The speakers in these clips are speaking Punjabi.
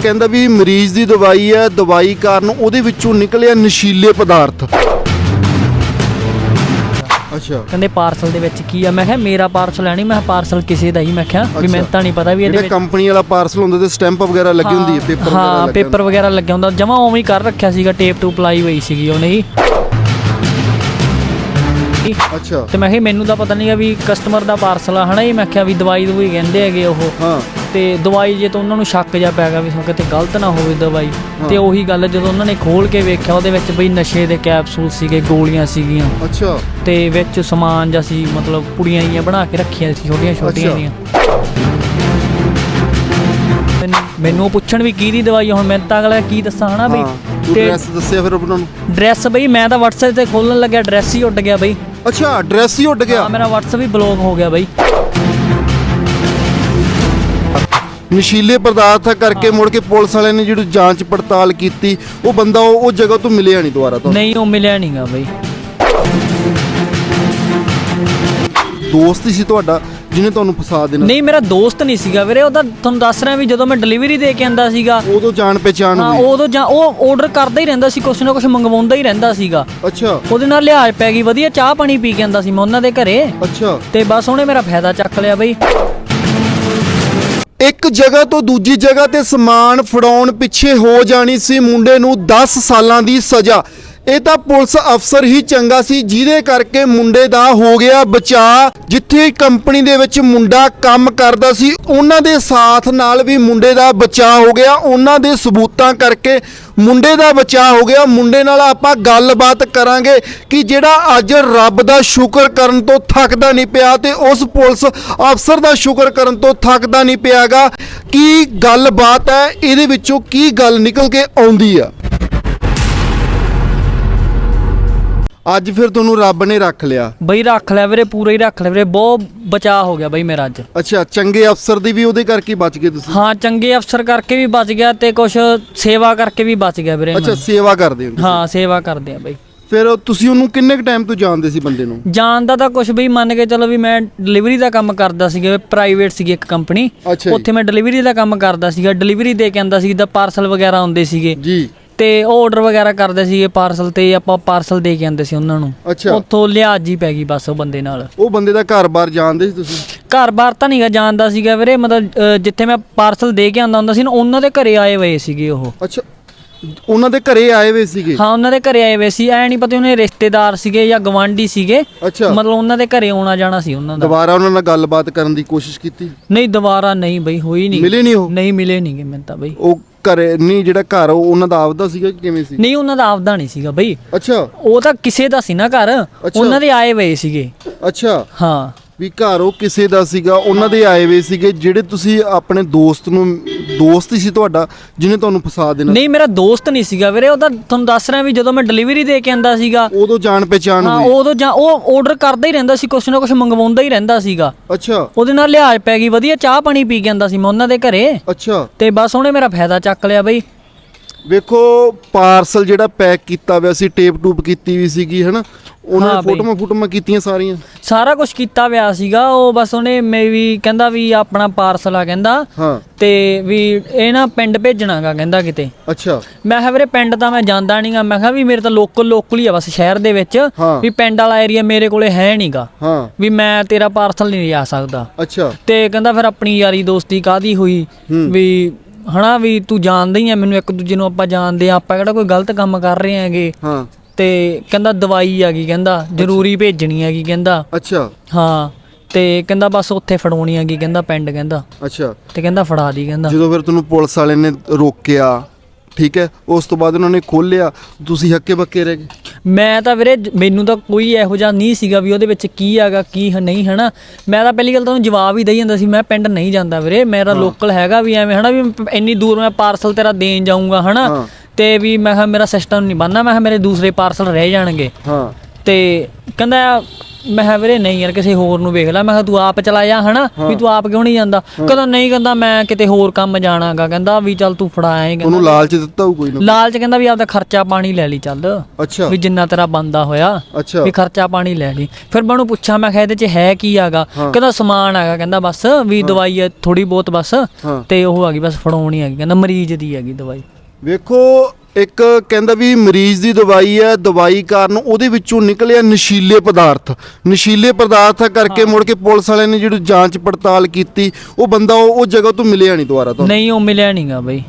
ਕਹਿੰਦਾ ਵੀ ਮਰੀਜ਼ ਦੀ ਦਵਾਈ ਹੈ ਦਵਾਈ ਕਾਰਨ ਉਹਦੇ ਵਿੱਚੋਂ ਨਿਕਲਿਆ ਨਸ਼ੀਲੇ ਪਦਾਰਥ। ਅੱਛਾ। ਕਹਿੰਦੇ ਪਾਰਸਲ ਦੇ ਵਿੱਚ ਕੀ ਆ? ਮੈਂ ਕਿਹਾ ਮੇਰਾ ਪਾਰਸਲ ਹੈ ਨਹੀਂ ਮੈਂ ਪਾਰਸਲ ਕਿਸੇ ਦਾ ਹੀ ਮੈਂ ਕਿਹਾ ਵੀ ਮੈਨੂੰ ਤਾਂ ਨਹੀਂ ਪਤਾ ਵੀ ਇਹਦੇ ਜਿਹੜਾ ਵਿੱਚ ਕੰਪਨੀ ਵਾਲਾ ਪਾਰਸਲ ਹੁੰਦਾ ਤੇ ਸਟੈਂਪ ਵਗੈਰਾ ਲੱਗੀ ਹੁੰਦੀ ਹੈ ਪੇਪਰ ਵਗੈਰਾ ਹਾਂ ਲੱਗਿਆ ਪੇਪਰ ਵਗੈਰਾ ਲੱਗਿਆ ਹੁੰਦਾ ਜਮਾ ਉਵੇਂ ਹੀ ਕਰ ਰੱਖਿਆ ਸੀਗਾ ਟੇਪ ਟੂਪ ਲਾਈ ਹੋਈ ਸੀਗੀ ਉਹਨੇ ਹੀ। ਹੁੰਦਾ। ਅੱਛਾ। ਤੇ ਮੈਂ ਕਿਹਾ ਮੈਨੂੰ ਤਾਂ ਪਤਾ ਨਹੀਂਗਾ ਵੀ ਕਸਟਮਰ ਦਾ ਪਾਰਸਲ ਆ ਹਨਾ ਜੀ? ਮੈਂ ਕਿਹਾ ਵੀ ਦਵਾਈ ਦਵਾਈ ਕਹਿੰਦੇ ਹੈਗੇ ਉਹ। ਹਾਂ। ਤੇ ਦਵਾਈ ਜੇ ਤਾਂ ਉਹਨਾਂ ਨੂੰ ਸ਼ੱਕ ਜਾ ਪੈ ਗਿਆ ਵੀ ਸੋ ਕਿਤੇ ਗਲਤ ਨਾ ਹੋਵੇ ਦਵਾਈ। ਤੇ ਉਹੀ ਗੱਲ ਜਦੋਂ ਉਹਨਾਂ ਨੇ ਖੋਲ ਕੇ ਵੇਖਿਆ ਉਹਦੇ ਵਿੱਚ ਬਈ ਨਸ਼ੇ ਦੇ ਕੈਪਸੂਲ ਸੀਗੇ ਗੋਲੀਆਂ ਸੀਗੀਆਂ। ਅੱਛਾ। ਤੇ ਵਿੱਚ ਸਮਾਨ ਜਿਹਾ ਸੀ ਮਤਲਬ ਪੁੜੀਆਂ ਜੀਆਂ ਬਣਾ ਕੇ ਰੱਖੀਆਂ ਸੀ ਛੋਟੀਆਂ ਛੋਟੀਆਂ। ਜੀਆਂ ਮੈਨੂੰ- ਪੁੱਛਣ ਵੀ ਕੀ ਦੀ ਦਵਾਈ ਆ, ਹੁਣ ਮੈਂ ਤਾਂ ਅਗਲਾ ਕੀ ਦੱਸਾਂ ਹਨਾ ਬਈ? ਤੂੰ ਐਡਰੈਸ ਦੱਸਿਆ ਫਿਰ ਉਹਨਾਂ? ਨੂੰ ਡਰੈਸ ਬਈ ਮੈਂ ਤਾਂ WhatsApp ਤੇ ਖੋਲਣ ਲੱਗਿਆ ਡਰੈਸ ਹੀ ਉੱਡ ਗਿਆ ਬਈ। ਅੱਛਾ ਐਡਰੈਸ ਹੀ ਉੱਡ ਗਿਆ। ਹਾਂ ਮੇਰਾ WhatsApp ਵੀ ਬਲੌਕ ਹੋ ਗਿਆ ਬਈ। ਨਸ਼ੀਲੇ ਪਦਾਰਥਾਂ ਕਰਕੇ ਮੁੜ ਕੇ ਪੁਲਿਸ ਵਾਲਿਆਂ ਨੇ ਜਿਹੜੀ ਜਾਂਚ ਪੜਤਾਲ ਕੀਤੀ ਉਹ ਬੰਦਾ ਉਹ ਉਹ ਜਗ੍ਹਾ ਤੋਂ ਮਿਲਿਆ ਨਹੀਂ ਦੁਬਾਰਾ ਤੋਂ। ਨਹੀਂ ਉਹ ਮਿਲਿਆ ਨਹੀਂਗਾ ਬਈ। ਦੋਸਤ ਹੀ ਸੀ ਤੁਹਾਡਾ। ਜਿਹਨੇ ਤੁਹਾਨੂੰ ਫਸਾ ਦੇਣਾ ਨਹੀਂ ਮੇਰਾ ਦੋਸਤ ਨਹੀਂ ਸੀਗਾ ਵੀਰੇ ਉਹ ਤਾਂ ਤੁਹਾਨੂੰ ਦੱਸ ਰਿਹਾ ਵੀ ਜਦੋਂ ਮੈਂ ਡਿਲੀਵਰੀ ਦੇ ਕੇ ਆਂਦਾ ਸੀਗਾ। ਉਦੋਂ ਜਾਣ ਪਹਿਚਾਣ ਹਾਂ ਹੋਈ। ਉਦੋਂ ਜਾਂ ਉਹ ਆਰਡਰ ਕਰਦਾ ਹੀ ਰਹਿੰਦਾ ਸੀ ਕੁਛ ਨਾ ਕੁਛ ਮੰਗਵਾਉਂਦਾ ਹੀ ਰਹਿੰਦਾ ਸੀਗਾ। ਅੱਛਾ। ਉਹਦੇ ਨਾਲ ਲਿਹਾਜ਼ ਪੈ ਗਈ ਵਧੀਆ ਚਾਹ ਪਾਣੀ ਪੀ ਕੇ ਆਂਦਾ ਸੀ ਮੈਂ ਉਹਨਾਂ ਦੇ ਘਰੇ। ਅੱਛਾ। ਤੇ ਬਸ ਉਹਨੇ ਮੇਰਾ ਫਾਇਦਾ ਚੱਕ ਲਿਆ ਬਈ। ਇੱਕ ਜਗ੍ਹਾ ਤੋਂ ਦੂਜੀ ਜਗ੍ਹਾ ਤੇ ਸਮਾਨ ਫੜਾਉਣ ਪਿੱਛੇ ਹੋ ਜਾਣੀ ਸੀ ਮੁੰਡੇ ਨੂੰ 10 ਸਾਲਾਂ ਦੀ ਸਜ਼ਾ। ਇਹ ਤਾਂ ਪੁਲਿਸ ਅਫਸਰ ਹੀ ਚੰਗਾ ਸੀ, ਜਿਹਦੇ ਕਰਕੇ ਮੁੰਡੇ ਦਾ ਹੋ ਗਿਆ ਬਚਾ ਜਿੱਥੇ ਕੰਪਨੀ ਦੇ ਵਿੱਚ ਮੁੰਡਾ ਕੰਮ ਕਰਦਾ ਸੀ, ਉਹਨਾਂ ਦੇ ਸਾਥ ਨਾਲ ਵੀ ਮੁੰਡੇ ਦਾ ਬਚਾ ਹੋ ਗਿਆ। ਉਹਨਾਂ ਦੇ ਸਬੂਤਾਂ ਕਰਕੇ ਮੁੰਡੇ ਦਾ ਬਚਾ ਹੋ ਗਿਆ। ਮੁੰਡੇ ਨਾਲ ਆਪਾਂ ਗੱਲਬਾਤ ਕਰਾਂਗੇ ਕਿ ਜਿਹੜਾ ਅੱਜ ਰੱਬ ਦਾ ਸ਼ੁਕਰ ਕਰਨ ਤੋਂ ਥੱਕਦਾ ਨਹੀਂ ਪਿਆ ਤੇ ਉਸ ਪੁਲਿਸ ਅਫਸਰ ਦਾ ਸ਼ੁਕਰ ਕਰਨ ਤੋਂ ਥੱਕਦਾ ਨਹੀਂ ਪਿਆਗਾ। ਕੀ ਗੱਲਬਾਤ ਹੈ? ਇਹਦੇ ਵਿੱਚੋਂ ਕੀ ਗੱਲ ਨਿਕਲ ਕੇ ਆਉਂਦੀ ਆ? ਅੱਜ ਫਿਰ ਤੁਹਾਨੂੰ ਰੱਬ ਨੇ ਰੱਖ ਲਿਆ। ਬਈ ਰੱਖ ਲਿਆ ਵੀਰੇ ਪੂਰਾ ਹੀ ਰੱਖ ਲਿਆ ਵੀਰੇ। ਬਹੁਤ ਬਚਾ ਹੋ ਗਿਆ ਬਈ ਮੇਰਾ ਅੱਜ। ਅੱਛਾ ਚੰਗੇ ਅਫਸਰ ਦੀ ਵੀ ਉਹਦੇ ਕਰਕੇ ਬਚ ਗਏ ਤੁਸੀਂ? ਹਾਂ ਚੰਗੇ ਅਫਸਰ ਕਰਕੇ ਵੀ ਬਚ ਗਿਆ ਤੇ ਕੁਛ ਸੇਵਾ ਕਰਕੇ ਵੀ ਬਚ ਗਿਆ ਵੀਰੇ ਅੱਛਾ ਮੈਂ। ਸੇਵਾ ਕਰਦੇ ਹੋ ਤੁਸੀਂ। ਹਾਂ ਸੇਵਾ ਕਰਦੇ ਆ ਬਈ। ਫਿਰ ਤੁਸੀਂ ਉਹਨੂੰ ਕਿੰਨੇ ਕ ਟਾਈਮ ਤੋਂ ਜਾਣਦੇ ਸੀ ਬੰਦੇ ਨੂੰ? ਜਾਣਦਾ ਤਾਂ ਕੁਛ ਬਈ ਮੰਨ ਕੇ ਚਲੋ ਵੀ ਮੈਂ ਡਿਲੀਵਰੀ ਦਾ ਕੰਮ ਕਰਦਾ ਸੀਗਾ ਪ੍ਰਾਈਵੇਟ ਸੀਗੀ ਇੱਕ ਕੰਪਨੀ ਅੱਛਾ ਜੀ। ਉੱਥੇ ਮੈਂ ਡਿਲੀਵਰੀ ਦਾ ਕੰਮ ਕਰਦਾ ਸੀਗਾ ਡਿਲੀਵਰੀ ਦੇ ਕੇ ਆਂਦਾ ਸੀ ਦਾ ਪਾਰਸਲ ਵਗੈਰਾ ਆਉਂਦੇ ਸੀਗੇ। ਜੀ। ਤੇ ਉਹ ਆਰਡਰ ਵਗੈਰਾ ਕਰਦੇ ਸੀਗੇ ਪਾਰਸਲ ਤੇ ਆਪਾਂ ਪਾਰਸਲ ਦੇ ਕੇ ਆਂਦੇ ਸੀ ਉਹਨਾਂ ਨੂੰ। ਅੱਛਾ। ਉੱਥੋਂ ਲਿਹਾਜ਼ ਜੀ ਪੈ ਗਈ ਬਸ ਉਹ ਬੰਦੇ ਨਾਲ। ਉਹ ਬੰਦੇ ਦਾ ਘਰ-ਬਾਰ ਜਾਣਦੇ ਸੀ ਤੁਸੀਂ? ਘਰ-ਬਾਰ ਤਾਂ ਨਹੀਂਗਾ ਜਾਣਦਾ ਸੀਗਾ ਵੀਰੇ ਮਤਲਬ ਅ, ਜਿੱਥੇ ਮੈਂ ਪਾਰਸਲ ਦੇ ਕੇ ਆਂਦਾ ਹੁੰਦਾ ਸੀ ਨਾ ਉਹਨਾਂ ਦੇ ਘਰੇ ਆਏ ਹੋਏ ਸੀਗੇ ਉਹ। ਅੱਛਾ। ਉਹਨਾਂ ਦੇ ਘਰੇ ਆਏ ਹੋਏ ਸੀਗੇ? ਹਾਂ ਉਹਨਾਂ ਦੇ ਘਰੇ ਆਏ ਹੋਏ ਸੀ। ਐ ਨਹੀਂ ਪਤਾ ਉਹਨੇ ਰਿਸ਼ਤੇਦਾਰ ਸੀਗੇ ਜਾਂ ਗਵਾਂਢੀ ਸੀਗੇ। ਅੱਛਾ। ਮਤਲਬ ਉਹਨਾਂ ਦੇ ਘਰੇ ਆਉਣਾ ਜਾਣਾ ਸੀ ਉਹਨਾਂ ਦਾ। ਦੁਬਾਰਾ ਉਹਨਾਂ ਨਾਲ ਗੱਲਬਾਤ ਕਰਨ ਦੀ ਕੋਸ਼ਿਸ਼ ਕੀਤੀ? ਨਹੀਂ ਦੁਬਾਰਾ ਨਹੀਂ ਬਈ ਹੋਈ ਨਹੀਂ। ਮਿਲੇ ਨਹੀਂ ਉਹ? ਨਹੀਂ ਮਿਲੇ ਨਹੀਂਗੇ ਮੈਨੂੰ ਤਾਂ ਬਈ। ਉਹ ਘਰੇ ਨਹੀਂ ਜਿਹੜਾ ਘਰ ਉਹ ਉਹਨਾਂ ਦਾ ਆਪਦਾ ਸੀਗਾ ਕਿ ਕਿਵੇਂ ਸੀ? ਨਹੀਂ ਉਹਨਾਂ ਦਾ ਆਪਦਾ ਨਹੀਂ ਸੀਗਾ ਬਈ। ਅੱਛਾ। ਉਹ ਤਾਂ ਕਿਸੇ ਦਾ ਸੀ ਨਾ ਘਰ। ਉਹਨਾਂ ਦੇ ਆਏ ਹੋਏ ਸੀਗੇ। ਅੱਛਾ। ਹਾਂ। ਵੀ ਘਰ ਉਹ ਕਿਸੇ ਦਾ ਸੀਗਾ ਉਹਨਾਂ ਦੇ ਆਏ ਹੋਏ ਸੀਗੇ ਜਿਹੜੇ ਤੁਸੀਂ ਆਪਣੇ ਦੋਸਤ ਨੂੰ ਦੋਸਤ ਹੀ ਸੀ ਤੁਹਾਡਾ ਜਿਹਨੇ ਤੁਹਾਨੂੰ ਫਸਾ ਦੇਣਾ ਨਹੀਂ ਮੇਰਾ ਦੋਸਤ ਨਹੀਂ ਸੀਗਾ ਵੀਰੇ ਉਹ ਤਾਂ ਤੁਹਾਨੂੰ ਦੱਸ ਰਿਹਾ ਵੀ ਜਦੋਂ ਮੈਂ ਡਿਲੀਵਰੀ ਦੇ ਕੇ ਆਂਦਾ ਸੀਗਾ। ਉਦੋਂ ਜਾਣ ਪਹਿਚਾਣ ਹਾਂ ਹੋਈ। ਉਦੋਂ ਜਾਂ ਉਹ ਆਰਡਰ ਕਰਦਾ ਹੀ ਰਹਿੰਦਾ ਸੀ ਕੁਛ ਨਾ ਕੁਛ ਮੰਗਵਾਉਂਦਾ ਹੀ ਰਹਿੰਦਾ ਸੀਗਾ। ਅੱਛਾ। ਉਹਦੇ ਨਾਲ ਲਿਹਾਜ਼ ਪੈ ਗਈ ਵਧੀਆ ਚਾਹ ਪਾਣੀ ਪੀ ਕੇ ਆਂਦਾ ਸੀ ਮੈਂ ਉਹਨਾਂ ਦੇ ਘਰੇ। ਅੱਛਾ। ਤੇ ਬਸ ਉਹਨੇ ਮੇਰਾ ਫਾਇਦਾ ਚੱਕ ਲਿਆ ਬਈ। ਵੇਖੋ ਪਾਰਸਲ ਜਿਹੜਾ ਪੈਕ ਕੀਤਾ ਹੋਇਆ ਸੀ ਟੇਪ ਟੂਪ ਕੀਤੀ ਵੀ ਸੀਗੀ ਹਨਾ? ਉਹਨਾਂ ਹਾਂ ਨੇ ਬਈ। ਫੋਟੋਆਂ ਫੋਟੋਆਂ ਕੀਤੀਆਂ ਸਾਰੀਆਂ। ਸਾਰਾ ਕੁਝ ਕੀਤਾ ਹੋਇਆ ਸੀਗਾ ਉਹ ਬਸ ਉਹਨੇ ਮੈਂ ਵੀ ਕਹਿੰਦਾ ਵੀ ਆਪਣਾ ਪਾਰਸਲ ਆ ਕਹਿੰਦਾ ਹਾਂ। ਤੇ ਵੀ ਇਹ ਨਾ ਪਿੰਡ ਭੇਜਣਾਗਾ ਕਹਿੰਦਾ ਕਿਤੇ। ਅੱਛਾ। ਮੈਂ ਕਿਹਾ ਵੀਰੇ ਪਿੰਡ ਤਾਂ ਮੈਂ ਜਾਂਦਾ ਨਹੀਂਗਾ ਮੈਂ ਕਿਹਾ ਵੀ ਮੇਰੇ ਤਾਂ ਲੋਕਲ ਲੋਕਲ ਹੀ ਆ ਬਸ ਸ਼ਹਿਰ ਦੇ ਵਿੱਚ ਹਾਂ। ਵੀ ਪਿੰਡ ਵਾਲਾ ਏਰੀਆ ਮੇਰੇ ਕੋਲੇ ਹੈ ਨਹੀਂਗਾ ਹਾਂ। ਵੀ ਮੈਂ ਤੇਰਾ ਪਾਰਸਲ ਨਹੀਂ ਲਿਆ ਸਕਦਾ। ਅੱਛਾ। ਤੇ ਕਹਿੰਦਾ ਫਿਰ ਆਪਣੀ ਯਾਰੀ ਦੋਸਤੀ ਕਾਦੀ ਹੋਈ? ਵੀ ਹਨਾ ਵੀ ਤੂੰ ਜਾਣਦਾ ਹੀ ਆ ਮੈਨੂੰ ਇੱਕ ਦੂਜੇ ਨੂੰ ਆਪਾਂ ਜਾਣਦੇ ਆ ਆਪਾਂ ਕਿਹੜਾ ਕੋਈ ਗਲਤ ਕੰਮ ਕਰ ਰਹੇ ਹੈਗੇ। ਹਾਂ। ਤੇ ਕਹਿੰਦਾ ਦਵਾਈ ਆ ਗਈ ਕਹਿੰਦਾ ਜ਼ਰੂਰੀ ਭੇਜਣੀ ਹੈਗੀ ਕਹਿੰਦਾ। ਅੱਛਾ। ਹਾਂ ਤੇ ਕਹਿੰਦਾ ਬਸ ਉੱਥੇ ਫੜਾਉਣੀ ਹੈਗੀ ਕਹਿੰਦਾ ਪਿੰਡ ਕਹਿੰਦਾ। ਅੱਛਾ। ਤੇ ਕਹਿੰਦਾ ਫੜਾ ਦੀ ਕਹਿੰਦਾ। ਜਦੋਂ ਫਿਰ ਤੁਹਾਨੂੰ ਪੁਲਿਸ ਵਾਲੇ ਨੇ ਰੋਕਿਆ ਠੀਕ ਹੈ ਉਸ ਤੋਂ ਬਾਅਦ ਉਹਨਾਂ ਨੇ ਖੋਲਿਆ ਤੁਸੀਂ ਹੱਕੇ ਬੱਕੇ ਰਹਿ ਗਏ। ਮੈਂ ਤਾਂ ਵੀਰੇ ਮੈਨੂੰ ਤਾਂ ਕੋਈ ਇਹੋ ਜਿਹਾ ਨਹੀਂ ਸੀਗਾ ਵੀ ਉਹਦੇ ਵਿੱਚ ਕੀ ਹੈਗਾ ਕੀ ਨਹੀਂ ਹਨਾ। ਮੈਂ ਤਾਂ ਪਹਿਲੀ ਗੱਲ ਤਾਂ ਉਹਨੂੰ ਜਵਾਬ ਹੀ ਦੇਈ ਜਾਂਦਾ ਸੀ ਮੈਂ ਪਿੰਡ ਨਹੀਂ ਜਾਂਦਾ ਵੀਰੇ। ਮੇਰਾ ਲੋਕਲ ਹੈਗਾ ਵੀ ਐਵੇਂ ਹਨਾ ਵੀ ਇੰਨੀ ਦੂਰ ਮੈਂ ਪਾਰਸਲ ਤੇਰਾ ਦੇਣ ਜਾਊਂਗਾ ਹਨਾ। ਤੇ ਵੀ ਮੈਂ ਕਿਹਾ ਮੇਰਾ ਸਿਸਟਮ ਨਹੀਂ ਬਣਨਾ ਮੈਂ ਕਿਹਾ ਮੇਰੇ ਦੂਸਰੇ ਪਾਰਸਲ ਰਹਿ ਜਾਣਗੇ। ਹਾਂ। ਤੇ ਕਹਿੰਦਾ ਮੈਂ ਕਿਹਾ ਵੀਰੇ ਨਹੀਂ ਯਾਰ ਕਿਸੇ ਹੋਰ ਨੂੰ ਵੇਖ ਲੈ। ਮੈਂ ਕਿਹਾ ਤੂੰ ਆਪ ਚਲਾ ਜਾ ਹਨਾ? ਵੀ ਤੂੰ ਆਪ ਕਿਉਂ ਨਹੀਂ ਜਾਂਦਾ? ਕਹਿੰਦਾ ਨਹੀਂ ਕਹਿੰਦਾ ਮੈਂ ਕਿਤੇ ਹੋਰ ਕੰਮ ਜਾਣਾਗਾ। ਕਹਿੰਦਾ ਵੀ ਚੱਲ ਤੂੰ ਫੜਾ ਆਏਂ ਕਹਿੰਦਾ ਉਹਨੂੰ ਲਾਲਚ ਦਿੱਤਾ ਹੋਊ ਕੋਈ ਨਾ। ਲਾਲਚ ਕਹਿੰਦਾ ਵੀ ਆਪਦਾ ਖਰਚਾ ਪਾਣੀ ਲੈ ਲਈ ਚੱਲ। ਅੱਛਾ। ਵੀ ਜਿੰਨਾ ਤੇਰਾ ਬੰਦਾ ਹੋਇਆ ਅੱਛਾ। ਵੀ ਖਰਚਾ ਪਾਣੀ ਲੈ ਲਈ। ਫਿਰ ਮੈਂ ਉਹਨੂੰ ਪੁੱਛਾਂ ਮੈਂ ਕਿਹਾ ਇਹਦੇ ਚ ਹੈ ਕੀ ਆਗਾ? ਕਹਿੰਦਾ ਸਮਾਨ ਹੈਗਾ ਕਹਿੰਦਾ ਬਸ ਵੀ ਦਵਾਈ ਹੈ ਥੋੜੀ ਬਹੁਤ ਬਸ। ਹਾਂ। ਤੇ ਉਹ ਆ ਗਈ ਬਸ ਫੜਾਉਣੀ ਹੈਗੀ ਕਹਿੰਦਾ ਮਰੀਜ਼ ਦੀ ਹੈਗੀ ਦਵਾਈ। ਵੇਖੋ ਇੱਕ ਕਹਿੰਦਾ ਵੀ ਮਰੀਜ਼ ਦੀ ਦਵਾਈ ਹੈ ਦਵਾਈ ਕਾਰਨ ਉਹਦੇ ਵਿੱਚੋਂ ਨਿਕਲਿਆ ਨਸ਼ੀਲੇ ਪਦਾਰਥ। ਨਸ਼ੀਲੇ ਪਦਾਰਥ ਕਰਕੇ ਮੁੜ ਕੇ ਪੁਲਿਸ ਵਾਲਿਆਂ ਨੇ ਜਿਹੜੀ ਜਾਂਚ ਪੜਤਾਲ ਕੀਤੀ ਉਹ ਬੰਦਾ ਉਹ ਉਹ ਜਗ੍ਹਾ ਤੋਂ ਮਿਲਿਆ ਨਹੀਂ ਦੁਬਾਰਾ ਤੁਹਾਨੂੰ? ਨਹੀਂ ਉਹ ਮਿਲਿਆ ਨਹੀਂਗਾ ਬਈ।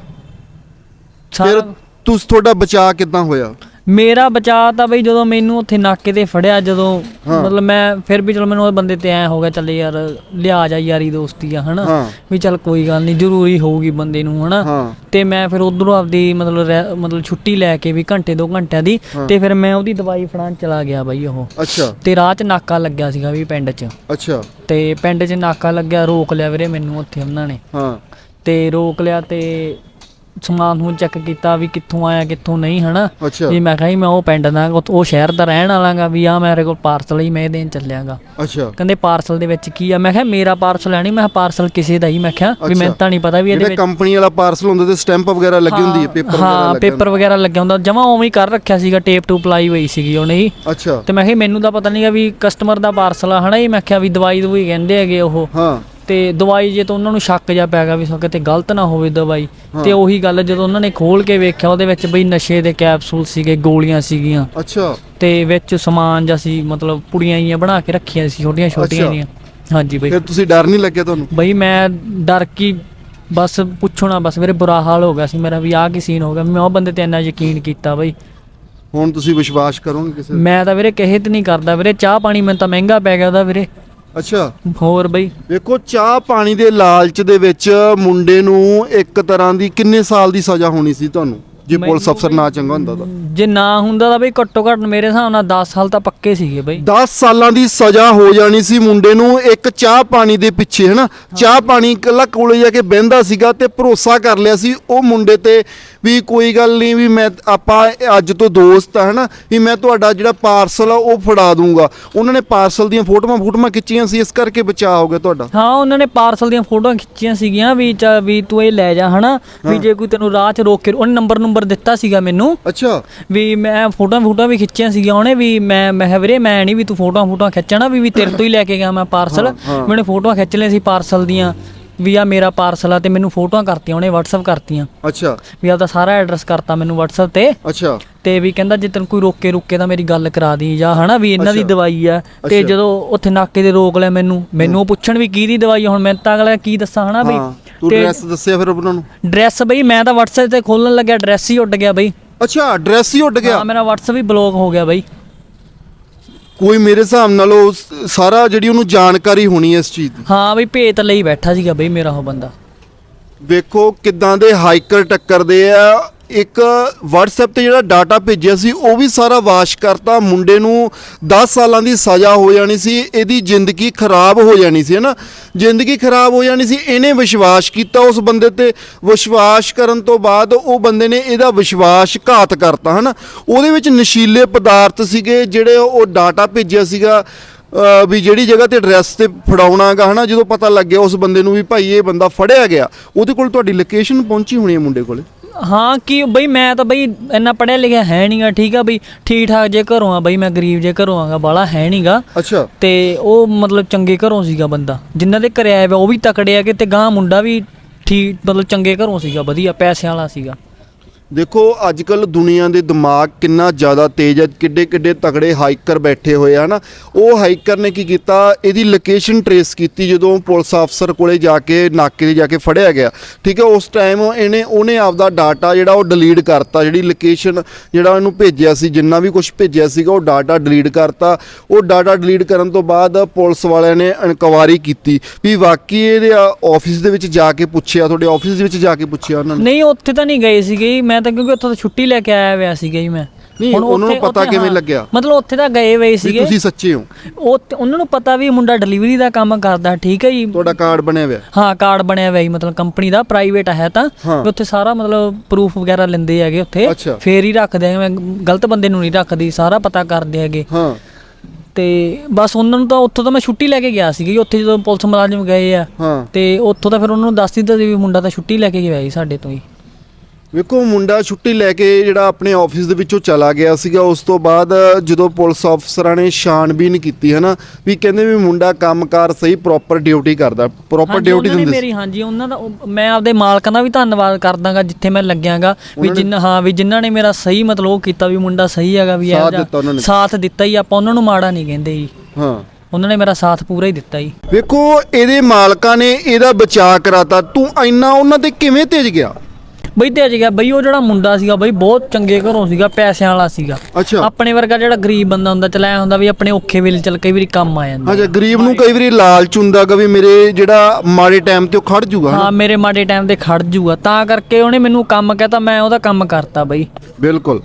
ਫਿਰ ਸਾਰਾ ਤੁਸੀਂ ਤੁਹਾਡਾ ਬਚਾਅ ਕਿੱਦਾਂ ਹੋਇਆ? ਮੇਰਾ ਬਚਾਅ ਤਾਂ ਬਈ ਜਦੋਂ ਮੈਨੂੰ ਉੱਥੇ ਨਾਕੇ ਤੇ ਫੜਿਆ ਜਦੋਂ। ਮਤਲਬ ਮੈਂ ਫਿਰ ਵੀ ਚਲੋ ਮੈਨੂੰ ਉਹ ਬੰਦੇ ਤੇ ਐ ਹੋ ਗਿਆ ਚੱਲ ਯਾਰ ਲਿਆ ਜਾ ਯਾਰੀ ਦੋਸਤੀ ਆ ਹਨਾ? ਵੀ ਚੱਲ ਕੋਈ ਗੱਲ ਨਹੀਂ ਜ਼ਰੂਰੀ ਹੋਊਗੀ ਬੰਦੇ ਨੂੰ ਹਨਾ? ਤੇ ਮੈਂ ਫਿਰ ਉਧਰੋਂ ਆਪਦੀ ਮਤਲਬ ਮਤਲਬ ਛੁੱਟੀ ਲੈ ਕੇ ਵੀ ਘੰਟੇ ਦੋ ਘੰਟਿਆਂ ਦੀ ਤੇ ਫਿਰ ਮੈਂ ਉਹਦੀ ਦਵਾਈ ਫੜਾਉਣ ਚਲਾ ਗਿਆ ਬਾਈ ਉਹ। ਅੱਛਾ। ਤੇ ਰਾਹ 'ਚ ਨਾਕਾ ਲੱਗਿਆ ਸੀਗਾ ਵੀ ਪਿੰਡ 'ਚ। ਅੱਛਾ। ਤੇ ਪਿੰਡ 'ਚ ਨਾਕਾ ਲੱਗਿਆ ਰੋਕ ਲਿਆ ਵੀਰੇ ਮੈਨੂੰ ਉੱਥੇ ਉਹਨਾਂ ਨੇ। ਹਾਂ। ਤੇ ਰੋਕ ਲਿਆ ਤੇ ਸਮਾਨ ਨੂੰ ਚੈੱਕ ਕੀਤਾ ਵੀ ਕਿੱਥੋਂ ਆਇਆ ਕਿੱਥੋਂ ਨਹੀਂ ਹਨਾ? ਅੱਛਾ। ਵੀ ਮੈਂ ਕਿਹਾ ਜੀ ਮੈਂ ਉਹ ਪਿੰਡ ਦਾ ਉਹ ਸ਼ਹਿਰ ਦਾ ਰਹਿਣ ਵਾਲਾਗਾ ਵੀ ਆ ਮੇਰੇ ਕੋਲ ਪਾਰਸਲ ਹੀ ਮੈਂ ਇਹ ਦੇਣ ਚੱਲਿਆਗਾ। ਅੱਛਾ। ਕਹਿੰਦੇ ਪਾਰਸਲ ਦੇ ਵਿੱਚ ਕੀ ਆ? ਮੈਂ ਕਿਹਾ ਮੇਰਾ ਪਾਰਸਲ ਹੈ ਨਹੀਂ ਮੈਂ ਪਾਰਸਲ ਕਿਸੇ ਦਾ ਹੀ ਮੈਂ ਕਿਹਾ ਵੀ ਮੈਨੂੰ ਤਾਂ ਨਹੀਂ ਪਤਾ ਵੀ ਇਹਦੇ ਵਿੱਚ ਕੰਪਨੀ ਵਾਲਾ ਪਾਰਸਲ ਹੁੰਦਾ ਤੇ ਸਟੈਂਪ ਵਗੈਰਾ ਲੱਗੀ ਹੁੰਦੀ ਹੈ ਪੇਪਰ ਵਗੈਰਾ ਹਾਂ ਪੇਪਰ ਵਗੈਰਾ ਲੱਗਿਆ ਹੁੰਦਾ। ਜਮਾ ਉਵੇਂ ਹੀ ਕਰ ਰੱਖਿਆ ਸੀਗਾ ਟੇਪ ਟੂਪ ਲਾਈ ਹੋਈ ਸੀਗੀ ਉਹਨੇ ਹੀ। ਅੱਛਾ। ਤੇ ਮੈਂ ਕਿਹਾ ਮੈਨੂੰ ਤਾਂ ਪਤਾ ਨਹੀਂਗਾ ਵੀ ਕਸਟਮਰ ਦਾ ਪਾਰਸਲ ਆ ਹਨਾ ਜੀ? ਮੈਂ ਕਿਹਾ ਵੀ ਦਵਾਈ ਦਵਾਈ ਕਹਿੰਦੇ ਹੈਗੇ ਉਹ। ਹਾਂ। ਤੇ ਦਵਾਈ ਜੇ ਤਾਂ ਉਹਨਾਂ ਨੂੰ ਸ਼ੱਕ ਜਾ ਪੈ ਗਿਆ ਵੀ ਸੋ ਕਿਤੇ ਗਲਤ ਨਾ ਹੋਵੇ ਦਵਾਈ ਤੇ ਉਹੀ ਗੱਲ ਜਦੋਂ ਉਹਨਾਂ ਨੇ ਖੋਲ ਕੇ ਵੇਖਿਆ ਉਹਦੇ ਵਿੱਚ ਬਈ ਨਸ਼ੇ ਦੇ ਕੈਪਸੂਲ ਸੀਗੇ ਗੋਲੀਆਂ ਸੀਗੀਆਂ। ਅੱਛਾ। ਤੇ ਵਿੱਚ ਸਮਾਨ ਜਿਹਾ ਸੀ ਮਤਲਬ ਪੁੜੀਆਂ ਜੀਆਂ ਬਣਾ ਕੇ ਰੱਖੀਆਂ ਸੀ ਛੋਟੀਆਂ ਛੋਟੀਆਂ। ਜੀਆਂ ਹਾਂਜੀ ਬਈ। ਫਿਰ ਤੁਸੀਂ ਡਰ ਨਹੀਂ ਲੱਗਿਆ ਤੁਹਾਨੂੰ? ਬਈ ਮੈਂ ਡਰ ਕੀ ਬਸ ਪੁੱਛੋ ਨਾ ਬਸ ਮੇਰੇ ਬੁਰਾ ਹਾਲ ਹੋ ਗਿਆ ਸੀ ਮੇਰਾ ਵੀ ਆਹ ਕੀ ਸੀਨ ਹੋ ਗਿਆ ਮੈਂ ਉਹ ਬੰਦੇ ਤੇ ਇੰਨਾ ਯਕੀਨ ਕੀਤਾ ਬਈ। ਹੁਣ ਤੁਸੀਂ ਵਿਸ਼ਵਾਸ ਕਰੋਗੇ ਕਿਸੇ? ਮੈਂ ਤਾਂ ਵੀਰੇ ਕਹੇ ਤੇ ਨਹੀਂ ਕਰਦਾ ਵੀਰੇ ਚਾਹ ਪਾਣੀ ਮੈਨੂੰ ਤਾਂ ਮਹਿੰਗਾ ਪੈ ਗਿਆ ਉਹਦਾ ਵੀਰੇ। ਅੱਛਾ। ਹੋਰ ਬਈ। ਵੇਖੋ ਚਾਹ ਪਾਣੀ ਦੇ ਲਾਲਚ ਦੇ ਵਿੱਚ ਮੁੰਡੇ ਨੂੰ ਇੱਕ ਤਰ੍ਹਾਂ ਦੀ ਕਿੰਨੇ ਸਾਲ ਦੀ ਸਜ਼ਾ ਹੋਣੀ ਸੀ ਤੁਹਾਨੂੰ? ਜੇ ਪੁਲਿਸ ਅਫਸਰ ਨਾ ਚੰਗਾ ਹੁੰਦਾ ਤਾਂ। ਜੇ ਨਾ ਹੁੰਦਾ ਤਾਂ ਬਈ ਘੱਟੋ ਘੱਟ ਮੇਰੇ ਹਿਸਾਬ ਨਾਲ 10 ਸਾਲ ਤਾਂ ਪੱਕੇ ਸੀਗੇ ਬਈ। 10 ਸਾਲਾਂ ਦੀ ਸਜ਼ਾ ਹੋ ਜਾਣੀ ਸੀ ਮੁੰਡੇ ਨੂੰ ਇੱਕ ਚਾਹ ਪਾਣੀ ਦੇ ਪਿੱਛੇ ਹਨਾ? ਚਾਹ ਪਾਣੀ ਇਕੱਲਾ ਕੋਲੇ ਜਾ ਕੇ ਬਹਿੰਦਾ ਸੀਗਾ ਤੇ ਭਰੋਸਾ ਕਰ ਲਿਆ ਸੀ ਉਹ ਮੁੰਡੇ ਤੇ ਵੀ ਕੋਈ ਗੱਲ ਨਹੀਂ ਵੀ ਮੈਂ ਆਪਾਂ ਅੱਜ ਤੋਂ ਦੋਸਤ ਆ ਹਨਾ? ਵੀ ਮੈਂ ਤੁਹਾਡਾ ਜਿਹੜਾ ਪਾਰਸਲ ਆ ਉਹ ਫੜਾ ਦੂੰਗਾ। ਉਹਨਾਂ ਨੇ ਪਾਰਸਲ ਦੀਆਂ ਫੋਟੋਆਂ ਫੋਟੋਆਂ ਖਿੱਚੀਆਂ ਸੀ ਇਸ ਕਰਕੇ ਬਚਾਅ ਹੋ ਗਿਆ ਤੁਹਾਡਾ। ਹਾਂ ਉਹਨਾਂ ਨੇ ਪਾਰਸਲ ਦੀਆਂ ਫੋਟੋਆਂ ਖਿੱਚੀਆਂ ਸੀਗੀਆਂ ਵੀ ਚਾ ਵੀ ਤੂੰ ਇਹ ਲੈ ਜਾ ਹਨਾ? ਵੀ ਜੇ ਕੋਈ ਤੈਨੂੰ ਰਾਹ 'ਚ ਰੋਕ ਕੇ ਉਹਨੇ ਨੰਬਰ ਨੰਬਰ ਦਿੱਤਾ ਸੀਗਾ ਮੈਨੂੰ। ਅੱਛਾ। ਵੀ ਮੈਂ ਫੋਟੋਆਂ ਫੋਟੋਆਂ ਵੀ ਖਿੱਚੀਆਂ ਸੀਗੀਆਂ ਉਹਨੇ ਵੀ ਮੈਂ ਮੈਂ ਕਿਹਾ ਵੀਰੇ ਮੈਂ ਨਹੀਂ ਵੀ ਤੂੰ ਫੋਟੋਆਂ ਫੋਟੋਆਂ ਖਿੱਚਣਾ ਵੀ ਵੀ ਤੇਰੇ ਤੋਂ ਹੀ ਲੈ ਕੇ ਗਿਆ ਮੈਂ ਪਾਰਸਲ। ਮੈਨੇ ਫੋਟੋਆਂ ਖਿੱਚ ਲਈਆਂ ਸੀ ਪਾਰਸਲ ਦੀਆਂ। ਵੀ ਆ ਮੇਰਾ ਪਾਰਸਲ ਆ ਤੇ ਮੈਨੂੰ ਫੋਟੋਆਂ ਕਰਤੀਆਂ ਉਹਨੇ WhatsApp ਕਰਤੀਆਂ। ਅੱਛਾ। ਵੀ ਆਪਦਾ ਸਾਰਾ ਐਡਰੈਸ ਕਰਤਾ ਮੈਨੂੰ WhatsApp ਤੇ। ਅੱਛਾ। ਤੇ ਵੀ ਕਹਿੰਦਾ ਜੇ ਤੈਨੂੰ ਕੋਈ ਰੋਕੇ ਰੁਕੇ ਤਾਂ ਮੇਰੀ ਗੱਲ ਕਰਾ ਦੀ ਜਾਂ ਹਨਾ ਵੀ ਇਹਨਾਂ ਦੀ। ਦਵਾਈ ਆ। ਤੇ। ਜਦੋਂ ਉੱਥੇ ਨਾਕੇ ਦੇ ਰੋਕ ਲਿਆ ਮੈਨੂੰ ਮੈਨੂੰ ਪੁੱਛਣ ਵੀ ਕੀ ਦੀ ਦਵਾਈ ਹੁਣ ਮੈਂ ਤਾਂ ਅਗਲਾ ਕੀ ਦੱਸਾਂ ਹਨਾ ਹਾਂ। ਤੂੰ ਤੇ ਐਡਰੈਸ ਦੱਸਿਆ ਫਿਰ ਉਹਨਾਂ ਨੂੰ? ਡਰੈਸ ਬਈ ਮੈਂ ਤਾਂ WhatsApp ਤੇ ਖੋਲਣ ਲੱਗਿਆ ਡਰੈਸ ਹੀ ਉੱਡ ਗਿਆ ਬਈ। ਅੱਛਾ ਐਡਰੈਸ ਹੀ ਉੱਡ ਗਿਆ? ਹਾਂ ਮੇਰਾ WhatsApp ਵੀ ਬਲੌਕ ਹੋ ਗਿਆ ਬਈ। ਕੋਈ ਮੇਰੇ ਹਿਸਾਬ ਨਾਲ ਉਹ ਸ- ਸਾਰਾ ਜਿਹੜੀ ਉਹਨੂੰ ਜਾਣਕਾਰੀ ਹੋਣੀ ਹੈ ਇਸ ਚੀਜ਼ ਦੀ। ਹਾਂ ਬਈ ਭੇਤ ਲਈ ਬੈਠਾ ਸੀਗਾ ਬਈ ਮੇਰਾ ਉਹ ਬੰਦਾ। ਵੇਖੋ ਕਿਦਾਂ ਦੇ ਹਾਈਕਰ ਟੱਕਰਦੇ ਆ ਇੱਕ WhatsApp ਤੇ ਜਿਹੜਾ ਡਾਟਾ ਭੇਜਿਆ ਸੀ, ਉਹ ਵੀ ਸਾਰਾ ਵਾਸ਼ ਕਰਤਾ। ਮੁੰਡੇ ਨੂੰ 10 ਸਾਲਾਂ ਦੀ ਸਜ਼ਾ ਹੋ ਜਾਣੀ ਸੀ, ਇਹਦੀ ਜ਼ਿੰਦਗੀ ਖਰਾਬ ਹੋ ਜਾਣੀ ਸੀ, ਹੈਨਾ? ਜ਼ਿੰਦਗੀ ਖਰਾਬ ਹੋ ਜਾਣੀ ਸੀ, ਇਹਨੇ ਵਿਸ਼ਵਾਸ ਕੀਤਾ ਉਸ ਬੰਦੇ ਤੇ। ਵਿਸ਼ਵਾਸ ਕਰਨ ਤੋਂ ਬਾਅਦ ਉਹ ਬੰਦੇ ਨੇ ਇਹਦਾ ਵਿਸ਼ਵਾਸ ਘਾਤ ਕਰਤਾ, ਹਨਾ? ਉਹਦੇ ਵਿੱਚ ਨਸ਼ੀਲੇ ਪਦਾਰਥ ਸੀਗੇ, ਜਿਹੜੇ ਉਹ ਡਾਟਾ ਭੇਜਿਆ ਸੀਗਾ ਵੀ ਜਿਹੜੀ ਜਗ੍ਹਾ ਤੇ ਐਡਰੈਸ ਤੇ ਫੜਾਉਣਾਗਾ ਹਨਾ? ਜਦੋਂ ਪਤਾ ਲੱਗਿਆ ਉਸ ਬੰਦੇ ਨੂੰ ਵੀ ਭਾਈ ਇਹ ਬੰਦਾ ਫੜਿਆ ਗਿਆ, ਉਹਦੇ ਕੋਲ ਤੁਹਾਡੀ ਲੋਕੇਸ਼ਨ ਪਹੁੰਚੀ ਹੋਣੀ ਹੈ ਮੁੰਡੇ ਕੋਲੇ? ਹਾਂ ਕੀ ਬਈ ਮੈਂ ਤਾਂ ਬਈ ਇੰਨਾ ਪੜਿਆ ਲਿਖਿਆ ਹੈ ਨਹੀਂਗਾ ਠੀਕ ਆ ਬਈ। ਠੀਕ ਠਾਕ ਜੇ ਘਰੋਂ ਆ ਬਈ ਮੈਂ ਗਰੀਬ ਜੇ ਘਰੋਂ ਆਗਾ ਬਾਲਾ ਹੈ ਨਹੀਂਗਾ ਅੱਛਾ। ਤੇ ਉਹ ਮਤਲਬ ਚੰਗੇ ਘਰੋਂ ਸੀਗਾ ਬੰਦਾ। ਜਿਨ੍ਹਾਂ ਦੇ ਘਰੇ ਆਇਆ ਵਾ ਉਹ ਵੀ ਤਕੜੇ ਆ ਕਿ ਤੇ ਗਾਂ ਮੁੰਡਾ ਵੀ ਠੀਕ ਮਤਲਬ ਚੰਗੇ ਘਰੋਂ ਸੀਗਾ ਵਧੀਆ ਪੈਸਿਆਂ ਵਾਲਾ ਸੀਗਾ। ਦੇਖੋ ਅੱਜ ਕੱਲ ਦੁਨੀਆ ਦੇ ਦਿਮਾਗ ਕਿੰਨਾ ਜ਼ਿਆਦਾ ਤੇਜ਼ ਹੈ, ਕਿੱਡੇ ਕਿੱਡੇ ਤਕੜੇ ਹਾਈਕਰ ਬੈਠੇ ਹੋਏ ਆ ਨਾ ਉਹ ਹਾਈਕਰ ਨੇ ਕੀ ਕੀਤਾ? ਇਹਦੀ ਲੋਕੇਸ਼ਨ ਟਰੇਸ ਕੀਤੀ, ਜਦੋਂ ਪੁਲਿਸ ਅਫਸਰ ਕੋਲੇ ਜਾ ਕੇ, ਨਾਕੇ ਤੇ ਜਾ ਕੇ ਫੜਿਆ ਗਿਆ। ਠੀਕ ਹੈ, ਉਸ ਟਾਈਮ ਇਹਨੇ ਉਹਨੇ ਆਪਦਾ ਡਾਟਾ ਜਿਹੜਾ ਉਹ ਡਿਲੀਟ ਕਰਤਾ, ਜਿਹੜੀ ਲੋਕੇਸ਼ਨ ਜਿਹੜਾ ਇਹਨੂੰ ਭੇਜਿਆ ਸੀ, ਜਿੰਨਾ ਵੀ ਕੁਝ ਭੇਜਿਆ ਸੀਗਾ, ਉਹ ਡਾਟਾ ਡਿਲੀਟ ਕਰਤਾ। ਉਹ ਡਾਟਾ ਡਿਲੀਟ ਕਰਨ ਤੋਂ ਬਾਅਦ ਪੁਲਿਸ ਵਾਲਿਆਂ ਨੇ ਇਨਕੁਆਇਰੀ ਕੀਤੀ ਵੀ ਵਾਕਈ ਇਹਦੇ ਆਫਿਸ ਦੇ ਵਿੱਚ ਜਾ ਕੇ ਪੁੱਛਿਆ, ਤੁਹਾਡੇ ਆਫਿਸ ਦੇ ਵਿੱਚ ਜਾ ਕੇ ਪੁੱਛਿਆ ਉਹਨਾਂ ਨੇ? ਨਹੀਂ, ਉੱਥੇ ਤਾਂ ਨਹੀਂ ਗਏ ਸੀਗੇ ਮੈਂ ਮੈਂ ਤਾਂ ਕਿਉਂਕਿ ਉੱਥੋਂ ਤਾਂ ਛੁੱਟੀ ਲੈ ਕੇ ਆਇਆ ਹੋਇਆ ਸੀਗਾ ਜੀ ਮੈਂ। ਨਹੀਂ, ਹੁਣ ਉਹਨਾਂ ਨੂੰ ਉੱਥੇ- ਪਤਾ ਉੱਥੇ ਕਿਵੇਂ ਹਾਂ, ਲੱਗਿਆ? ਮਤਲਬ ਉੱਥੇ ਤਾਂ ਗਏ ਹੋਏ ਵੀ ਸੀਗੇ। ਤੁਸੀਂ ਸੱਚੇ ਹੋ। ਉਹ ਉਹਨਾਂ ਨੂੰ ਪਤਾ ਵੀ ਇਹ ਮੁੰਡਾ ਡਿਲੀਵਰੀ ਦਾ ਕੰਮ ਕਰਦਾ ਠੀਕ ਹੈ ਜੀ। ਤੁਹਾਡਾ ਕਾਰਡ ਬਣਿਆ ਹੋਇਆ। ਹਾਂ ਕਾਰਡ ਬਣਿਆ ਹੋਇਆ ਜੀ ਮਤਲਬ ਕੰਪਨੀ ਦਾ ਪ੍ਰਾਈਵੇਟ ਹੈ ਤਾਂ। ਹਾਂ। ਵੀ ਉੱਥੇ ਸਾਰਾ ਮਤਲਬ ਪ੍ਰੂਫ ਵਗੈਰਾ ਲੈਂਦੇ ਹੈਗੇ ਉੱਥੇ। ਅੱਛਾ। ਫੇਰ ਹੀ ਰੱਖਦੇ ਆ ਮੈਂ ਗਲਤ ਬੰਦੇ ਨੂੰ ਨਹੀਂ ਰੱਖਦੀ ਸਾਰਾ ਪਤਾ ਕਰਦੇ ਹੈਗੇ। ਹਾਂ। ਤੇ ਬਸ ਉਹਨਾਂ ਨੂੰ ਤਾਂ ਉੱਥੋਂ ਤਾਂ ਮੈਂ ਛੁੱਟੀ ਲੈ ਕੇ ਗਿਆ ਸੀ ਉੱਥੇ ਜਦੋਂ ਪੁਲਿਸ ਮੁਲਾਜ਼ਮ ਗਏ ਆ। ਹਾਂ। ਤੇ ਉੱਥੋਂ ਤਾਂ ਫਿਰ ਉਹਨਾਂ ਨੂੰ ਦੱਸ ਦਿੱਤਾ ਸੀ ਵੀ ਮੁੰਡਾ ਤਾਂ ਛੁੱਟੀ ਲੈ ਕੇ ਗਿਆ ਸੀ ਸਾਡੇ ਤੋਂ ਹੀ। ਵੇਖੋ ਮੁੰਡਾ ਛੁੱਟੀ ਲੈ ਕੇ ਜਿਹੜਾ ਆਪਣੇ ਆਫਿਸ ਦੇ ਵਿੱਚੋਂ ਚਲਾ ਗਿਆ ਸੀਗਾ ਉਸ ਤੋਂ ਬਾਅਦ ਜਦੋਂ ਪੁਲਿਸ ਅਫਸਰਾਂ ਨੇ ਛਾਣਬੀਨ ਕੀਤੀ ਹੈ ਨਾ ਵੀ ਕਹਿੰਦੇ ਵੀ ਮੁੰਡਾ ਕੰਮਕਾਰ ਸਹੀ ਪ੍ਰੋਪਰ ਡਿਊਟੀ ਕਰਦਾ ਪ੍ਰੋਪਰ ਡਿਊਟੀ ਦਿੰਦੇ ਮੇਰੀ ਹਾਂਜੀ ਉਹਨਾਂ ਦਾ ਮੈਂ ਆਪਦੇ ਮਾਲਕਾਂ ਦਾ ਵੀ ਧੰਨਵਾਦ ਕਰਦਾਗਾ ਜਿੱਥੇ ਮੈਂ ਲੱਗਿਆਗਾ ਵੀ ਜਿੰਨਾ ਹਾਂ ਵੀ ਜਿਨ੍ਹਾਂ ਨੇ ਮੇਰਾ ਸਹੀ ਮਤਲਬ ਉਹ ਕੀਤਾ ਵੀ ਮੁੰਡਾ ਸਹੀ ਹੈਗਾ ਵੀ ਇਹੋ। ਸਾਥ ਦਿੱਤਾ ਹੀ ਆਪਾਂ ਉਹਨਾਂ ਨੂੰ ਮਾੜਾ ਨਹੀਂ ਕਹਿੰਦੇ ਜੀ। ਹਾਂ। ਉਹਨਾਂ ਨੇ ਮੇਰਾ ਸਾਥ ਪੂਰਾ ਹੀ ਦਿੱਤਾ ਜੀ। ਵੇਖੋ ਇਹਦੇ ਮਾਲਕਾਂ ਨੇ ਇਹਦਾ ਬਚਾਅ ਕਰਾਤਾ ਤੂੰ ਇੰਨਾ ਉਹਨਾਂ ਤੇ ਕਿਵੇਂ ਤੇਜ ਗਿਆ? ਬਈ ਤੇ ਗਿਆ ਬਈ ਉਹ ਜਿਹੜਾ ਮੁੰਡਾ ਸੀਗਾ ਬਈ ਬਹੁਤ ਚੰਗੇ ਘਰੋਂ ਸੀਗਾ ਪੈਸਿਆਂ ਵਾਲਾ ਸੀਗਾ। ਅੱਛਾ। ਆਪਣੇ ਵਰਗਾ ਜਿਹੜਾ ਗਰੀਬ ਬੰਦਾ ਹੁੰਦਾ ਚਲਾਇਆ ਹੁੰਦਾ ਵੀ ਆਪਣੇ ਔਖੇ ਵੇਲੇ ਚੱਲ ਕਈ ਵਾਰੀ ਕੰਮ ਆ ਜਾਂਦਾ ਅੱਛਾ ਗਰੀਬ ਨੂੰ ਕਈ ਵਾਰੀ ਲਾਲਚ ਹੁੰਦਾ ਗਾ ਵੀ ਮੇਰੇ ਜਿਹੜਾ ਮਾੜੇ ਟਾਈਮ ਤੇ ਉਹ ਖੜ ਜੂਗਾ ਹਾਂ ਮੇਰੇ ਮਾੜੇ ਟਾਈਮ ਤੇ ਖੜ ਜੂਗਾ। ਤਾਂ ਕਰਕੇ ਉਹਨੇ ਮੈਨੂੰ ਕੰਮ ਕਹਤਾ ਮੈਂ ਉਹਦਾ ਕੰਮ ਕਰਤਾ ਬਈ। ਬਿਲਕੁਲ।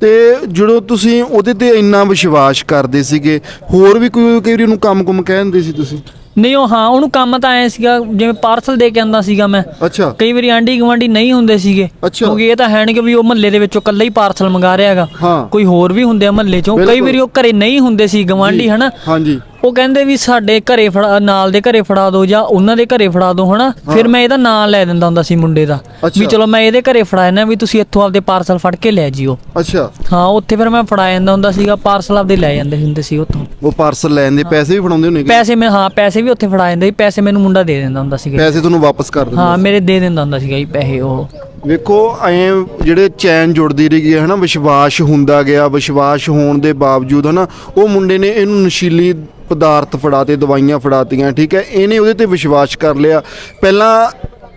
ਤੇ ਜਦੋਂ ਤੁਸੀਂ ਉਹਦੇ ਤੇ ਇੰਨਾ ਵਿਸ਼ਵਾਸ ਕਰਦੇ ਸੀਗੇ ਹੋਰ ਵੀ ਕੋਈ ਕਈ ਵਾਰੀ ਉਹਨੂੰ ਕੰਮ-ਕੁਮ ਕਹਿੰਦੇ ਸੀ ਤੁਸੀਂ? ਨਹੀਂ ਉਹ ਹਾਂ ਉਹਨੂੰ ਕੰਮ ਤਾਂ ਐ ਸੀਗਾ ਜਿਵੇਂ ਪਾਰਸਲ ਦੇ ਕੇ ਆਂਦਾ ਸੀਗਾ ਮੈਂ। ਅੱਛਾ। ਕਈ ਵਾਰੀ ਆਂਢੀ ਗਵਾਂਢੀ ਨਹੀਂ ਹੁੰਦੇ ਸੀਗੇ। ਅੱਛਾ। ਕਿਉਂਕਿ ਇਹ ਤਾਂ ਹੈ ਨਹੀਂ ਕਿ ਵੀ ਉਹ ਮਹੱਲੇ ਦੇ ਵਿੱਚੋਂ ਇਕੱਲਾ ਹੀ ਪਾਰਸਲ ਮੰਗਾ ਰਿਹਾ ਹੈਗਾ। ਹਾਂ। ਕੋਈ ਹੋਰ ਵੀ ਹੁੰਦੇ ਆ ਮਹੱਲੇ ਚੋਂ। ਕਈ ਬਿਲਕੁਲ। ਵਾਰੀ ਉਹ ਘਰੇ ਨਹੀਂ ਹੁੰਦੇ ਸੀ ਗਵਾਂਢੀ ਹਨਾ? ਹਾਂਜੀ। ਉਹ ਕਹਿੰਦੇ ਵੀ ਸਾਡੇ ਘਰੇ ਫੜਾ ਨਾਲ ਦੇ ਘਰੇ ਫੜਾ ਦਿਓ ਜਾਂ ਉਹਨਾਂ ਦੇ ਘਰੇ ਫੜਾ ਦਿਓ ਹਨਾ? ਫਿਰ ਮੈਂ ਇਹਦਾ ਨਾਂ ਲੈ ਦਿੰਦਾ ਹੁੰਦਾ ਸੀ ਮੁੰਡੇ ਦਾ। ਵੀ ਚਲੋ ਮੈਂ ਇਹਦੇ ਘਰੇ ਫੜਾ ਜਾਣਾ ਵੀ ਤੁਸੀਂ ਇੱਥੋਂ ਆਪਦੇ ਪਾਰਸਲ ਫੜ ਕੇ ਲੈ ਜਿਓ। ਅੱਛਾ। ਹਾਂ ਉੱਥੇ ਫਿਰ ਮੈਂ ਫੜਾ ਜਾਂਦਾ ਹੁੰਦਾ ਸੀਗਾ ਪਾਰਸਲ ਆਪਦੇ ਲੈ ਜਾਂਦੇ ਹੁੰਦੇ ਸੀ ਉੱਥੋਂ। ਉਹ ਪਾਰਸਲ ਲੈਣ ਦੇ ਪੈਸੇ ਵੀ ਫੜਾਉਂਦੇ ਹੁੰਦੇ ਪੈਸੇ ਮੈਂ ਹਾਂ ਪੈਸੇ ਵੀ ਉੱਥੇ ਫੜਾ ਜਾਂਦੇ ਸੀ ਪੈਸੇ ਮੈਨੂੰ ਮੁੰਡਾ ਦੇ ਦਿੰਦਾ ਹੁੰਦਾ ਸੀਗਾ। ਪੈਸੇ ਤੁਹਾਨੂੰ ਵਾਪਸ ਕਰ ਦਿੰਦੇ ਹਾਂ ਮੇਰੇ ਦੇ ਦਿੰਦਾ ਹੁੰਦਾ ਸੀਗਾ ਜੀ ਪੈਸੇ ਉਹ। ਵੇਖੋ, ਐ ਜਿਹੜੇ ਚੈਨ ਜੁੜਦੀ ਰਹੀ ਹੈ ਨਾ ਵਿਸ਼ਵਾਸ ਹੁੰਦਾ ਗਿਆ, ਵਿਸ਼ਵਾਸ ਹੋਣ ਦੇ ਬਾਵਜੂਦ, ਹਨਾ, ਉਹ ਮੁੰਡੇ ਨੇ ਇਹਨੂੰ ਨਸ਼ੀਲੀ ਪਦਾਰਥ ਫੜਾਤੇ, ਦਵਾਈਆਂ ਫੜਾਤੀਆਂ, ਠੀਕ ਹੈ, ਇਹਨੇ ਉਹਦੇ ਤੇ ਵਿਸ਼ਵਾਸ ਕਰ ਲਿਆ। ਪਹਿਲਾਂ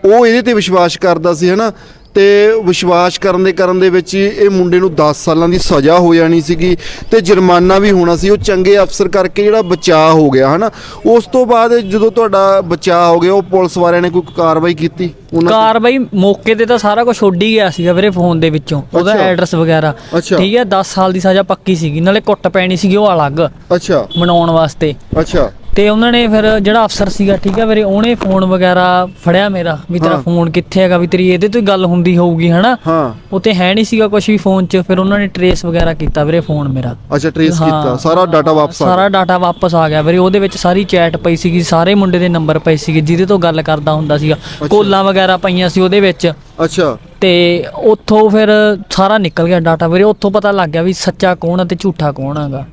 ਉਹ ਇਹਦੇ ਤੇ ਵਿਸ਼ਵਾਸ ਕਰਦਾ ਸੀ, ਹਨਾ ਤੇ ਵਿਸ਼ਵਾਸ ਕਰਨ ਦੇ ਕਰਨ ਦੇ ਵਿੱਚ ਇਹ ਮੁੰਡੇ ਨੂੰ 10 ਸਾਲਾਂ ਦੀ ਸਜ਼ਾ ਹੋ ਜਾਣੀ ਸੀਗੀ ਤੇ ਜੁਰਮਾਨਾ ਵੀ ਹੋਣਾ ਸੀ ਉਹ ਚੰਗੇ ਅਫਸਰ ਕਰਕੇ ਜਿਹੜਾ ਬਚਾਅ ਹੋ ਗਿਆ ਹਨਾ ਉਸ ਤੋਂ ਬਾਅਦ ਜਦੋਂ ਤੁਹਾਡਾ ਬਚਾਅ ਹੋ ਗਿਆ ਉਹ ਪੁਲਿਸ ਵਾਲਿਆਂ ਨੇ ਕੋਈ ਕਾਰਵਾਈ ਕੀਤੀ ਉਹਨਾਂ? ਕਾਰਵਾਈ ਮੌਕੇ ਤੇ ਤਾਂ ਸਾਰਾ ਕੁਝ ਉੱਡ ਹੀ ਗਿਆ ਸੀਗਾ ਵੀਰੇ ਫੋਨ ਦੇ ਵਿੱਚੋਂ ਉਹਦਾ ਅੱਛਾ। ਐਡਰੈਸ ਵਗੈਰਾ ਅੱਛਾ। ਠੀਕ ਹੈ 10 ਸਾਲ ਦੀ ਸਜ਼ਾ ਪੱਕੀ ਸੀਗੀ ਨਾਲੇ ਕੁੱਟ ਪੈਣੀ ਸੀਗੀ ਉਹ ਅਲੱਗ ਅੱਛਾ ਮਨਾਉਣ ਵਾਸਤੇ ਅੱਛਾ ਤੇ ਉਹਨਾਂ ਨੇ ਫਿਰ ਜਿਹੜਾ ਅਫਸਰ ਸੀਗਾ ਠੀਕ ਹੈ ਵੀਰੇ ਉਹਨੇ ਫੋਨ ਵਗੈਰਾ ਫੜਿਆ ਮੇਰਾ ਵੀ ਤੇਰਾ। ਫੋਨ ਕਿੱਥੇ ਹੈਗਾ ਵੀ ਤੇਰੀ ਇਹਦੇ ਤੋਂ ਹੀ ਗੱਲ ਹੁੰਦੀ ਹੋਊਗੀ ਹਨਾ? ਹਾਂ। ਉਹ ਤੇ ਹੈ ਨਹੀਂ ਸੀਗਾ ਕੁਝ ਵੀ ਫੋਨ 'ਚ ਫਿਰ ਉਹਨਾਂ ਨੇ ਟਰੇਸ ਵਗੈਰਾ ਕੀਤਾ ਵੀਰੇ ਫੋਨ ਮੇਰਾ। ਅੱਛਾ ਟ੍ਰੇਸ। ਕੀਤਾ ਸਾਰਾ ਡਾਟਾ ਵਾਪਸ ਆ ਗਿਆ। ਸਾਰਾ ਡਾਟਾ ਵਾਪਸ ਆ ਗਿਆ ਵੀਰੇ ਉਹਦੇ ਵਿੱਚ ਸਾਰੀ ਚੈਟ ਪਈ ਸੀਗੀ ਸਾਰੇ ਮੁੰਡੇ ਦੇ ਨੰਬਰ ਪਏ ਸੀਗੇ ਜਿਹਦੇ ਤੋਂ ਗੱਲ ਕਰਦਾ ਹੁੰਦਾ ਸੀਗਾ। ਕੋਲਾਂ ਵਗੈਰਾ ਪਈਆਂ ਸੀ ਉਹਦੇ ਵਿੱਚ। ਅੱਛਾ। ਤੇ ਉੱਥੋਂ ਫਿਰ ਸਾਰਾ ਨਿਕਲ ਗਿਆ ਡਾਟਾ ਵੀਰੇ ਉੱਥੋਂ ਪਤਾ ਲੱਗ ਗਿਆ ਵੀ ਸੱਚਾ ਕੌਣ ਹੈ ਤੇ ਝੂਠਾ ਕੌਣ ਹੈਗਾ।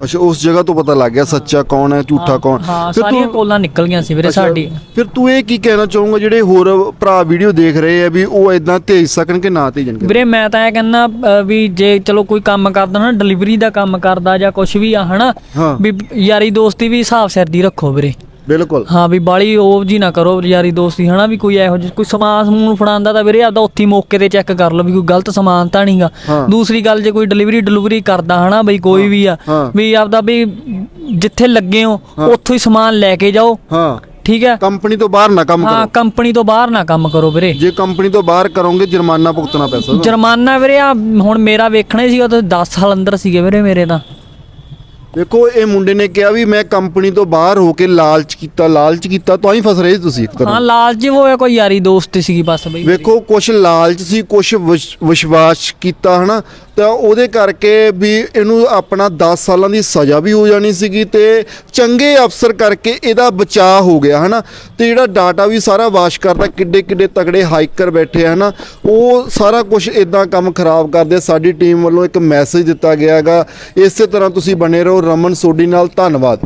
ਅੱਛਾ ਉਸ ਜਗ੍ਹਾ ਤੋਂ ਪਤਾ ਲੱਗ ਗਿਆ ਸੱਚਾ ਕੌਣ ਹੈ ਝੂਠਾ ਕੌਣ। ਹਾਂ ਫਿਰ ਸਾਰੀਆਂ ਤੂੰ- ਕੋਲਾਂ ਨਿਕਲ ਗਈਆਂ ਸੀ ਵੀਰੇ ਅੱਛਾ, ਸਾਡੀ। ਫਿਰ ਤੂੰ ਇਹ ਕੀ ਕਹਿਣਾ ਚਾਹੂੰਗਾ ਜਿਹੜੇ ਹੋਰ ਭਰਾ ਵੀਡੀਓ ਦੇਖ ਰਹੇ ਆ ਵੀ ਉਹ ਇਦਾਂ ਤੇਜ ਸਕਣ ਕਿ ਨਾ ਤੇਜਣ ਵੀਰੇ ਮੈਂ ਤਾਂ ਇਹ ਕਹਿੰਦਾ ਅ, ਵੀ ਜੇ ਚਲੋ ਕੋਈ ਕੰਮ ਕਰਦਾ ਨਾ ਡਿਲੀਵਰੀ ਦਾ ਕੰਮ ਕਰਦਾ ਜਾਂ ਕੁਝ ਵੀ ਆ ਹਨਾ? ਹਾਂ। ਵੀ ਯਾਰੀ ਦੋਸਤੀ ਵੀ ਹਿਸਾਬ ਸਿਰ ਦੀ ਰੱਖੋ ਵੀਰੇ। ਬਿਲਕੁਲ। ਹਾਂ ਵੀ ਬਾਲੀ ਉਹ ਜੀ ਨਾ ਕਰੋ ਯਾਰੀ ਦੋਸਤੀ ਹਨਾ ਵੀ ਕੋਈ ਇਹੋ ਜਿਹਾ ਕੋਈ ਸਮਾਨ ਸਮੂਨ ਫੜਾਉਂਦਾ ਤਾਂ ਵੀਰੇ ਆਪਦਾ ਉੱਥੇ ਹੀ ਮੌਕੇ ਤੇ ਚੈੱਕ ਕਰ ਲਓ ਵੀ ਕੋਈ ਗਲਤ ਸਮਾਨ ਤਾਂ ਨਹੀਂਗਾ ਹਾਂ। ਦੂਸਰੀ ਗੱਲ ਜੇ ਕੋਈ ਡਿਲੀਵਰੀ ਡਿਲੀਵਰੀ ਕਰਦਾ ਹਨਾ ਬਈ ਕੋਈ ਵੀ ਆ ਹਾਂ। ਵੀ ਆਪਦਾ ਵੀ ਜਿੱਥੇ ਲੱਗੇ ਹੋ ਉੱਥੋਂ ਹੀ ਸਮਾਨ ਲੈ ਕੇ ਜਾਓ। ਹਾਂ। ਠੀਕ ਹੈ? ਕੰਪਨੀ ਤੋਂ ਬਾਹਰ ਨਾ ਕੰਮ ਹਾਂ ਕਰੋ। ਕੰਪਨੀ ਤੋਂ ਬਾਹਰ ਨਾ ਕੰਮ ਕਰੋ ਵੀਰੇ। ਜੇ ਕੰਪਨੀ ਤੋਂ ਬਾਹਰ ਕਰੋਗੇ ਜੁਰਮਾਨਾ ਭੁਗਤਣਾ ਪੈ ਸਕਦਾ ਜੁਰਮਾਨਾ ਵੀਰੇ ਆ ਹੁਣ ਮੇਰਾ ਵੇਖਣਾ ਹੀ ਸੀਗਾ ਤੇ 10 ਸਾਲ ਅੰਦਰ ਸੀਗੇ ਵੀਰੇ ਮੇਰੇ ਤਾਂ। ਦੇਖੋ ਇਹ ਮੁੰਡੇ ਨੇ ਕਿਹਾ ਵੀ ਮੈਂ ਕੰਪਨੀ ਤੋਂ ਬਾਹਰ ਹੋ ਕੇ ਲਾਲਚ ਕੀਤਾ ਲਾਲਚ ਕੀਤਾ ਤਾਂ ਹੀ ਫਸ ਰਹੇ ਸੀ ਤੁਸੀਂ ਇੱਕ ਤਰ੍ਹਾਂ। ਹਾਂ ਲਾਲਚ ਹੋਇਆ ਕੋਈ ਯਾਰੀ ਦੋਸਤੀ ਸੀਗੀ ਬਸ ਬਈ। ਵੇਖੋ ਕੁਛ ਲਾਲਚ ਸੀ ਵਿਸ਼- ਵਿਸ਼ਵਾਸ ਕੀਤਾ ਹਨਾ? ਤਾਂ ਉਹਦੇ ਕਰਕੇ ਵੀ ਇਹਨੂੰ ਆਪਣਾ 10 ਸਾਲਾਂ ਦੀ ਸਜ਼ਾ ਵੀ ਹੋ ਜਾਣੀ ਸੀਗੀ ਤੇ ਚੰਗੇ ਅਫਸਰ ਕਰਕੇ ਇਹਦਾ ਬਚਾਅ ਹੋ ਗਿਆ, ਹਨਾ? ਤੇ ਜਿਹੜਾ ਡਾਟਾ ਵੀ ਸਾਰਾ ਵਾਸ਼ ਕਰਦਾ ਕਿੱਡੇ ਕਿੱਡੇ ਤਗੜੇ ਹਾਈਕਰ ਬੈਠੇ ਆ, ਹਨਾ? ਉਹ ਸਾਰਾ ਕੁਝ ਇਦਾਂ ਕੰਮ ਖਰਾਬ ਕਰਦੇ ਸਾਡੀ ਟੀਮ ਵੱਲੋਂ ਇੱਕ ਮੈਸੇਜ ਦਿੱਤਾ ਗਿਆ ਹੈਗਾ। ਇਸੇ ਤਰ੍ਹਾਂ ਤੁਸੀਂ ਬਣੇ ਰਹੋ। ਰਮਨ ਸੋਢੀ ਨਾਲ ਧੰਨਵਾਦ।